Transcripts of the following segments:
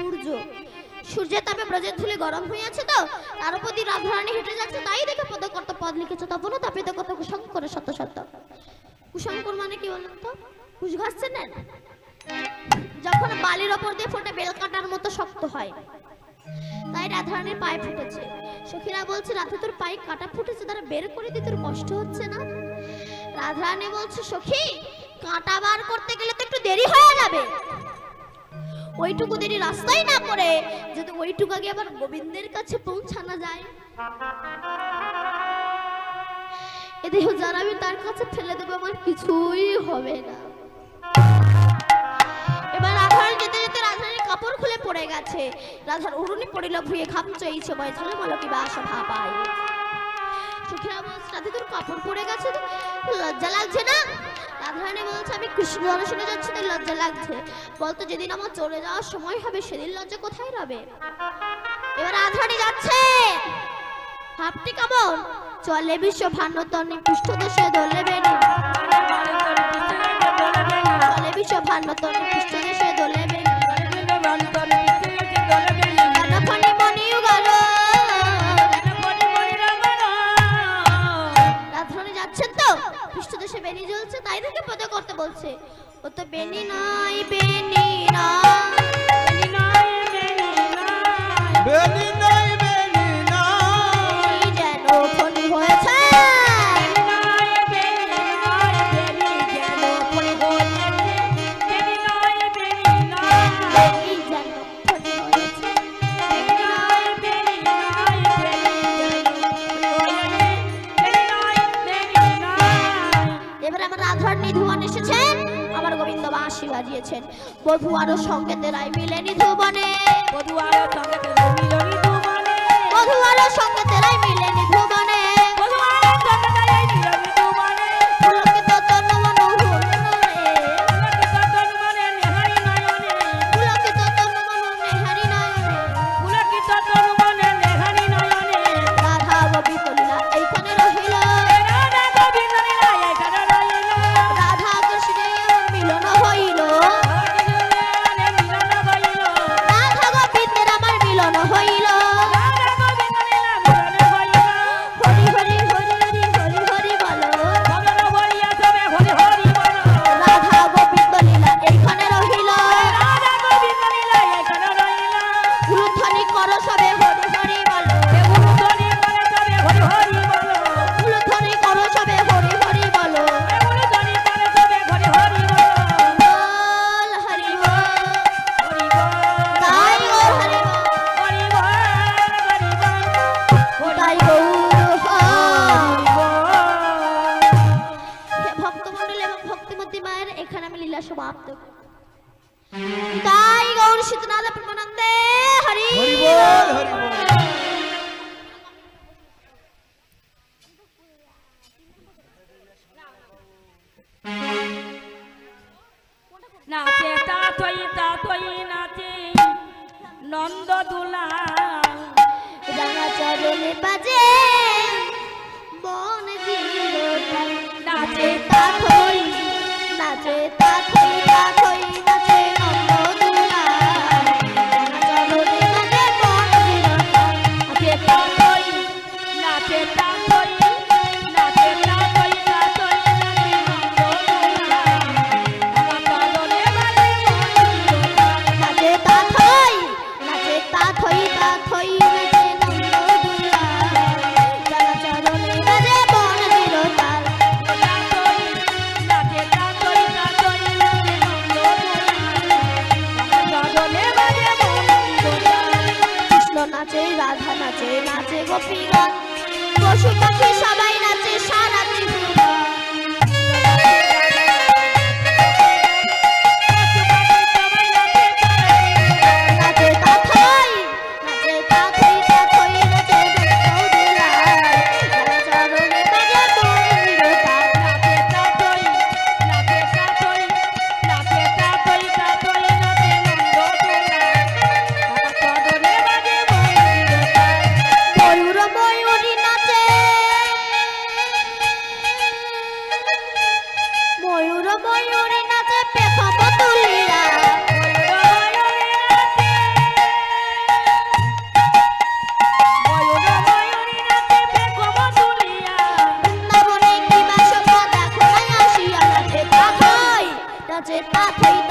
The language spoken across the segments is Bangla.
সূর্য। সূর্যের তাপে ব্রজের ধুলে গরম হয়ে আছে তো, তার উপর দিয়ে রাধারানী হেঁটে যাচ্ছে, তাই দেখে পদকর্ত পদ লিখেছে তপন তাপিত কত কুসংকর সত্য সত্য কুসংকর মানে কি বলেন তো? কুশ ঘাসছে না? যখন বালির ওপর দিয়ে ফোটে বেল কাটার মতো শক্ত হয়, তাই রাধারানীর পায়ে ফুটেছে। সখীরা বলছে, রাধা, তোর পায়ে কাটা ফুটেছে, তারা বের করে দিতে তোর কষ্ট হচ্ছে না? রাধারানী বলছে, সখী, কাঁটা বার করতে গেলে তো একটু দেরি হয়ে যাবে। ওইটুকু দেরি রাস্তায় না করে যদি ওইটুকু আগে আবার গোবিন্দের কাছে পৌঁছানো যায়। এ দেহ যারা আমি তার কাছে ফেলে দেবো আমার কিছুই হবে না। এবার যেতে যেতে কাপড় খুলে পড়ে গেছে। ভুয়ে কি তোর কাপড় পড়ে গেছে লজ্জা লাগছে না? রাধারানী বলছে, আমি কৃষ্ণ দর্শনে যাচ্ছি, তাই লজ্জা লাগছে। বলতো, যেদিন আমার চলে যাওয়ার সময় হবে, সেদিন লজ্জা কোথায় রবে? এবার রাধারানী যাচ্ছে। ভাবটি কেমন চলে বিশ্ব ভান্নতনি পৃষ্ঠ দেশে দলে বেনি চলে বিশ্ব ভান্নতনি পৃষ্ঠ দেশে দলে আমার নিধুবন এসেছেন। আমার গোবিন্দ বাঁশি বাজিয়েছেন। বধু আরও সঙ্গে তেরাই মিলে নিধুবনে। বধু আরও সঙ্গে তেরাই মিলে নিধুবনে। হরি হরি বল হরি বল। নাচে তাতই তাতই নাচে নন্দ দুলা রাঙা চরণে বাজে নাচে পশু পাখি magic, my paper.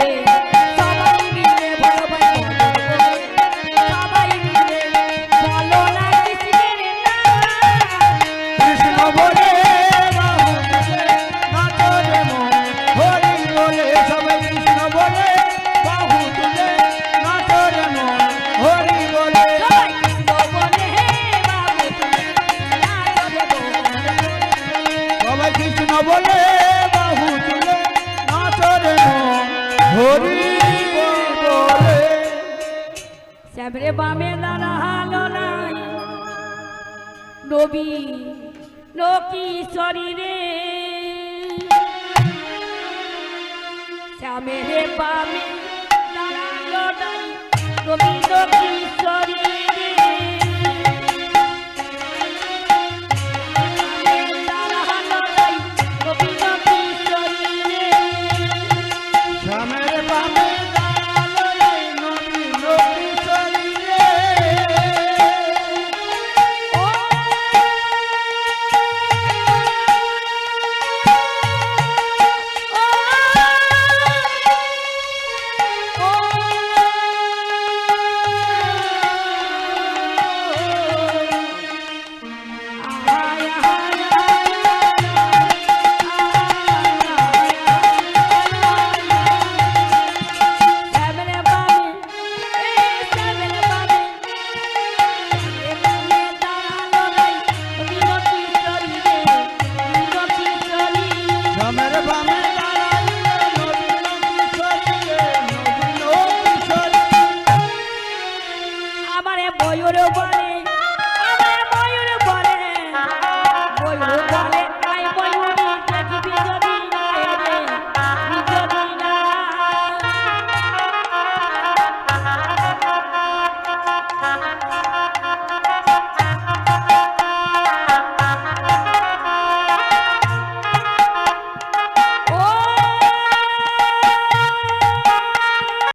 Yay. এবরে বামে দাঁড়াল নাই। রবি নকি শরীরে শ্যামেরে বামে দাঁড়াল নাই। রবি নকি